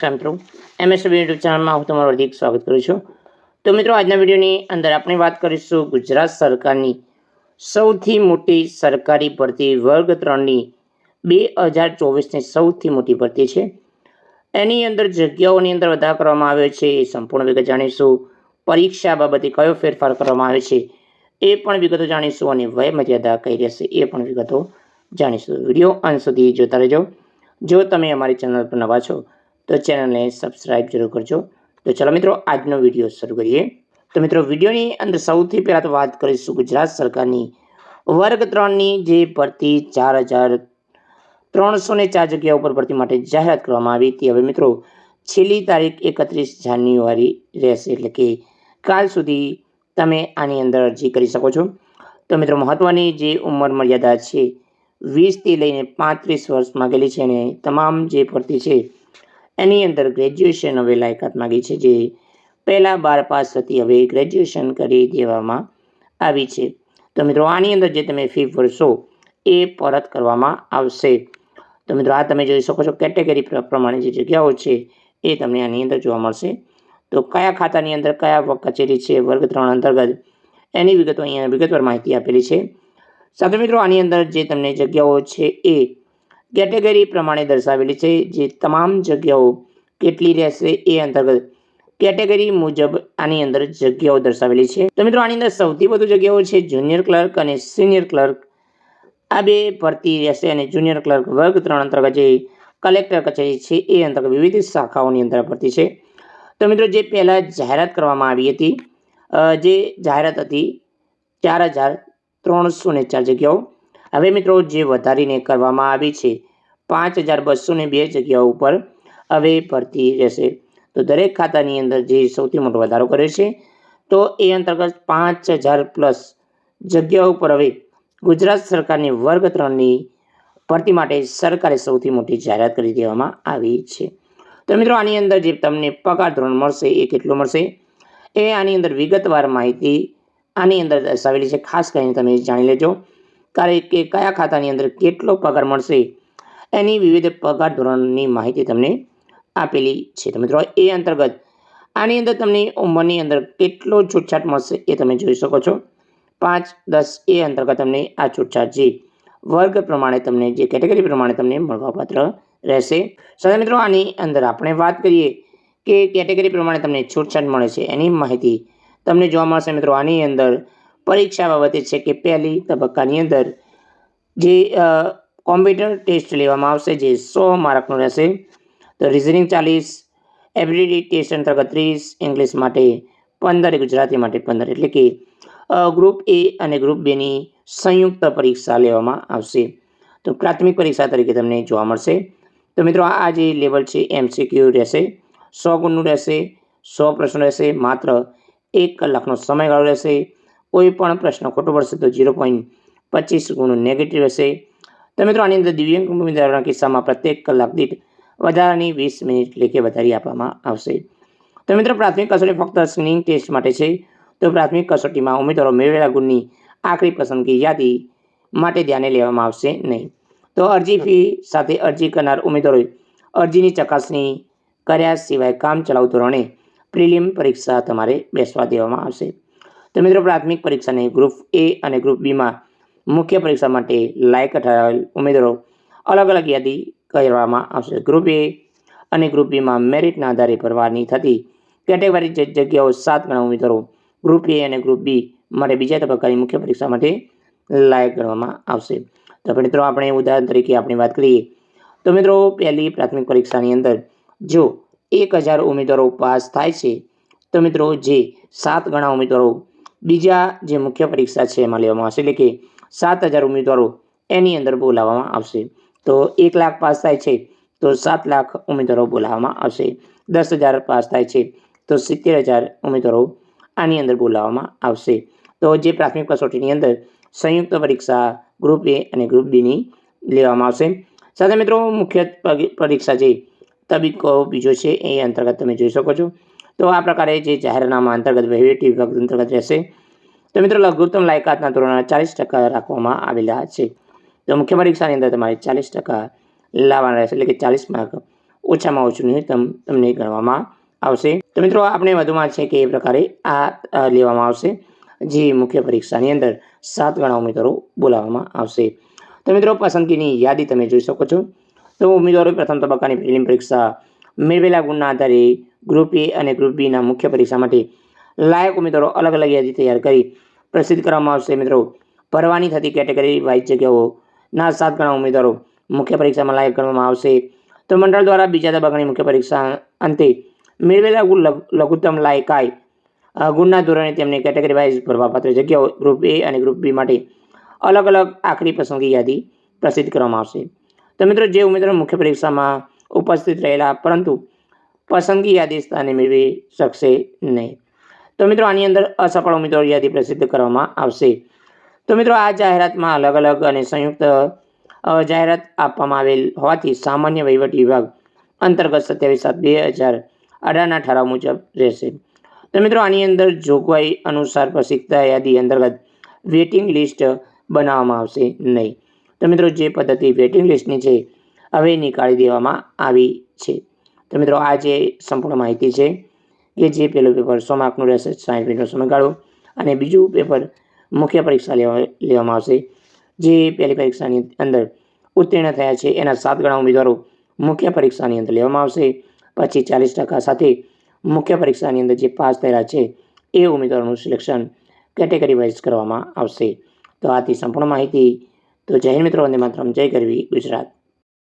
નમસ્કાર એમ MSB YouTube ચેનલમાં હું તમારું હાર્દિક સ્વાગત કરું છું. તો મિત્રો, આજના વિડીયોની અંદર આપણે વાત કરીશું ગુજરાત સરકારની સૌથી મોટી સરકારી ભરતી વર્ગ ત્રણની બે હજાર ચોવીસની સૌથી મોટી ભરતી છે. એની અંદર જગ્યાઓની અંદર વધારો કરવામાં આવ્યો છે, એ સંપૂર્ણ વિગત જાણીશું. પરીક્ષા બાબતે કયો ફેરફાર કરવામાં આવે છે, એ પણ વિગતો જાણીશું અને વયમર્યાદા કઈ રહેશે, એ પણ વિગતો જાણીશું. વીડિયો અંત સુધી જોતા રહેજો. જો તમે અમારી ચેનલ પર નવા છો તો ચેનલને સબસ્ક્રાઈબ જરૂર કરજો. તો ચાલો મિત્રો, આજનો વીડિયો શરૂ કરીએ. તો મિત્રો, વિડીયોની અંદર સૌથી પહેલાં તો વાત કરીશું ગુજરાત સરકારની વર્ગ ત્રણની જે ભરતી ચાર હજાર ત્રણસો ને ચાર જગ્યા ઉપર ભરતી માટે જાહેરાત કરવામાં આવી હતી. હવે મિત્રો, છેલ્લી તારીખ એકત્રીસ જાન્યુઆરી રહેશે, એટલે કે કાલ સુધી તમે આની અંદર અરજી કરી શકો છો. તો મિત્રો મહત્ત્વની જે ઉંમર મર્યાદા છે, વીસથી લઈને પાંત્રીસ વર્ષ માગેલી છે અને તમામ જે ભરતી છે એની અંદર ગ્રેજ્યુએશન હવે લાયકાત માગી છે, જે પહેલાં બાર પાસ થતી હવે ગ્રેજ્યુએશન કરી દેવામાં આવી છે. તો મિત્રો, આની અંદર જે તમે ફી ભરશો, એ પરત કરવામાં આવશે. તો મિત્રો, આ તમે જોઈ શકો છો કેટેગરી પ્રમાણે જે જગ્યાઓ છે, એ તમને આની અંદર જોવા મળશે. તો કયા ખાતાની અંદર કયા કચેરી છે, વર્ગ ત્રણ અંતર્ગત, એની વિગતો અહીંયા વિગતવાર માહિતી આપેલી છે. સાથે મિત્રો, આની અંદર જે તમને જગ્યાઓ છે, એ કેટેગરી પ્રમાણે દર્શાવેલી છે, જે તમામ જગ્યાઓ કેટલી રહેશે એ અંતર્ગત કેટેગરી મુજબ આની અંદર જગ્યાઓ દર્શાવેલી છે. તો મિત્રો, આની અંદર સૌથી વધુ જગ્યાઓ છે, જુનિયર ક્લર્ક અને સિનિયર ક્લર્ક. આ બે ભરતી રહેશે અને જુનિયર ક્લર્ક વર્ગ ત્રણ અંતર્ગત જે કલેક્ટર કચેરી છે, એ અંતર્ગત વિવિધ શાખાઓની અંદર ભરતી છે. તો મિત્રો, જે પહેલાં જાહેરાત કરવામાં આવી હતી જે જાહેરાત હતી ચાર હજાર ત્રણસો ને ચાર જગ્યાઓ હવે મિત્રો, જે વધારીને કરવામાં આવી છે, પાંચ હજાર બસો ને બે જગ્યાઓ ઉપર હવે ભરતી રહેશે. તો દરેક ખાતાની અંદર જે સૌથી મોટો વધારો કર્યો છે, તો એ અંતર્ગત પાંચ હજાર પ્લસ જગ્યાઓ ઉપર હવે ગુજરાત સરકારની વર્ગ ત્રણની ભરતી માટે સરકારે સૌથી મોટી જાહેરાત કરી દેવામાં આવી છે. તો મિત્રો, આની અંદર જે તમને પગાર ધોરણ મળશે એ કેટલું મળશે? એ આની અંદર વિગતવાર માહિતી આની અંદર દર્શાવેલી છે. ખાસ કરીને તમે જાણી લેજો. કારણ કે કયા ખાતાની અંદર કેટલો પગાર મળશે એની વિવિધ પગાર ધોરણની માહિતી તમને આપેલી છે. તો મિત્રો, એ અંતર્ગત આની અંદર તમને ઉંમરની અંદર કેટલો છૂટછાટ મળશે એ તમે જોઈ શકો છો. પાંચ, દસ, એ અંતર્ગત તમને આ છૂટછાટ જે વર્ગ પ્રમાણે તમને, જે કેટેગરી પ્રમાણે તમને મળવાપાત્ર રહેશે. સાથે મિત્રો, આની અંદર આપણે વાત કરીએ કે કેટેગરી પ્રમાણે તમને છૂટછાટ મળે છે એની માહિતી તમને જોવા મળશે. મિત્રો, આની અંદર પરીક્ષા બાબતે છે કે પહેલી તબક્કાની અંદર જે કોમ્પ્યુટર ટેસ્ટ લેવામાં આવશે, જે સો માર્કનું રહેશે, તો રિઝનિંગ ચાલીસ એબિલિટી ટેસ્ટ અંતર્ગત ત્રીસ ઇંગ્લિશ માટે પંદર, ગુજરાતી માટે પંદર, એટલે કે ગ્રુપ એ અને ગ્રુપ બેની સંયુક્ત પરીક્ષા લેવામાં આવશે. તો પ્રાથમિક પરીક્ષા તરીકે તમને જોવા મળશે. તો મિત્રો, આ જે લેવલ છે એમસીક્યુ રહેશે, સો ગુણનું રહેશે, સો પ્રશ્નો રહેશે, માત્ર એક કલાકનો સમયગાળો રહેશે કોઈ પણ પ્રશ્ન ખોટો પડશે તો ઝીરો પોઈન્ટ પચીસ ગુણ નેગેટિવ રહેશે તો મિત્રો, આની અંદર દિવ્યાંગ ઉમેદવારોના કિસ્સામાં પ્રત્યેક કલાક દીઠ વધારાની વીસ મિનિટ લેખે વધારી આપવામાં આવશે. તો મિત્રો, પ્રાથમિક કસોટી ફક્ત સ્ક્રીનિંગ ટેસ્ટ માટે છે. તો પ્રાથમિક કસોટીમાં ઉમેદવારો મેળવેલા ગુણની આખરી પસંદગી યાદી માટે ધ્યાને લેવામાં આવશે નહીં. તો અરજી ફી સાથે અરજી કરનાર ઉમેદવારોએ અરજીની ચકાસણી કર્યા સિવાય કામ ચલાવ ધોરણે પ્રિલિમ પરીક્ષા તમારે બેસવા દેવામાં આવશે. તો મિત્રો પ્રાથમિક પરીક્ષાની ગ્રુપ એ અને ગ્રુપ બીમાં મુખ્ય પરીક્ષા માટે લાયક ઠરાવેલ ઉમેદવારો અલગ અલગ યાદી કરવામાં આવશે. ગ્રુપ એ અને ગ્રુપ બીમાં મેરિટના આધારે ભરવાની થતી કેટેગરી જગ્યાઓ સાત ગણા ઉમેદવારો ગ્રુપ એ અને ગ્રુપ બી માટે બીજા તબક્કાની મુખ્ય પરીક્ષા માટે લાયક ગણવામાં આવશે. તો મિત્રો આપણે ઉદાહરણ તરીકે આપણે વાત કરીએ. તો મિત્રો પહેલી પ્રાથમિક પરીક્ષાની અંદર જો એક હજાર ઉમેદવારો પાસ થાય છે, તો મિત્રો જે સાત ગણા ઉમેદવારો બીજા જે મુખ્ય પરીક્ષા છે એમાં લેવામાં આવશે. એટલે કે સાત હજાર ઉમેદવારો એની અંદર બોલાવવામાં આવશે. તો એક લાખ પાસ થાય છે, તો સાત લાખ ઉમેદવારો બોલાવવામાં આવશે. દસ હજાર પાસ થાય છે, તો સિત્તેર હજાર ઉમેદવારો આની અંદર બોલાવવામાં આવશે. તો જે પ્રાથમિક કસોટીની અંદર સંયુક્ત પરીક્ષા ગ્રુપ એ અને ગ્રુપ બીની લેવામાં આવશે. સાથે મિત્રો મુખ્ય પરીક્ષા જે તબીકો બીજો છે એ અંતર્ગત તમે જોઈ શકો છો. તો આ પ્રકારે જે જાહેરનામા અંતર્ગત વહીવટી વિભાગ અંતર્ગત રહેશે. તો મિત્રો, લઘુત્તમ લાયકાતના ધોરણના ચાલીસ ટકા રાખવામાં આવેલા છે. તો મુખ્ય પરીક્ષાની અંદર તમારે ચાલીસ ટકા લાવવાના રહેશે, એટલે કે ચાલીસ માર્ક ઓછામાં ઓછું ન્યૂનતમ તમને ગણવામાં આવશે. તો મિત્રો, આપણે વધુમાં છે કે એ પ્રકારે આ લેવામાં આવશે, જે મુખ્ય પરીક્ષાની અંદર સાત ગણા ઉમેદવારો બોલાવવામાં આવશે. તો મિત્રો, પસંદગીની યાદી તમે જોઈ શકો છો. તો ઉમેદવારો પ્રથમ તબક્કાની પ્રિલિમ પરીક્ષા મેળવેલા ગુણના આધારે ગ્રુપ એ અને ગ્રુપ બીના મુખ્ય પરીક્ષા માટે લાયક ઉમેદવારો અલગ અલગ યાદી તૈયાર કરી પ્રસિદ્ધ કરવામાં આવશે મિત્રો. ભરવાની થતી કેટેગરી વાઇઝ જગ્યાઓના સાત ગણા ઉમેદવારો મુખ્ય પરીક્ષામાં લાયક ગણવામાં આવશે. તો મંડળ દ્વારા બીજા તબક્કાની મુખ્ય પરીક્ષા અંતે મેળવેલા લઘુ- લઘુત્તમ લાયકાય ગુણના ધોરણે તેમને કેટેગરી વાઇઝ ભરવાપાત્ર જગ્યાઓ ગ્રુપ એ અને ગ્રુપ બી માટે અલગ અલગ આખરી પસંદગી યાદી પ્રસિદ્ધ કરવામાં આવશે. તો મિત્રો, જે ઉમેદવારો મુખ્ય પરીક્ષામાં ઉપસ્થિત રહેલા, પરંતુ પસંદગી યાદી સ્થાને મેળવી શકશે નહીં. તો મિત્રો, આની અંદર અસફળ ઉમેદવાર યાદી પ્રસિદ્ધ કરવામાં આવશે. તો મિત્રો, આ જાહેરાતમાં અલગ અલગ અને સંયુક્ત જાહેરાત આપવામાં આવેલ હોવાથી સામાન્ય વહીવટી વિભાગ અંતર્ગત સત્યાવીસ સાત બે હજાર અઢારના ઠરાવ મુજબ રહેશે. તો મિત્રો, આની અંદર જોગવાઈ અનુસાર પ્રસિદ્ધતા યાદી અંતર્ગત વેટિંગ લિસ્ટ બનાવવામાં આવશે નહીં. તો મિત્રો, જે પદ્ધતિ વેટિંગ લિસ્ટની છે, હવે નીકાળી દેવામાં આવી છે. તો મિત્રો આ જે સંપૂર્ણ માહિતી છે કે જે પહેલું પેપર સો માર્કનું રહેશે સાઠ મિનિટનો સમયગાળો અને બીજું પેપર મુખ્ય પરીક્ષા લેવા, લેવામાં આવશે. જે પહેલી પરીક્ષાની અંદર ઉત્તીર્ણ થયા છે એના સાત ગણા ઉમેદવારો મુખ્ય પરીક્ષાની અંદર લેવામાં આવશે. પછી ચાલીસ ટકા સાથે મુખ્ય પરીક્ષાની અંદર જે પાસ થયેલા છે એ ઉમેદવારોનું સિલેક્શન કેટેગરી વાઇઝ કરવામાં આવશે. તો આથી સંપૂર્ણ માહિતી. તો જય મિત્રો, વંદે માતરમ, જય કરવી ગુજરાત.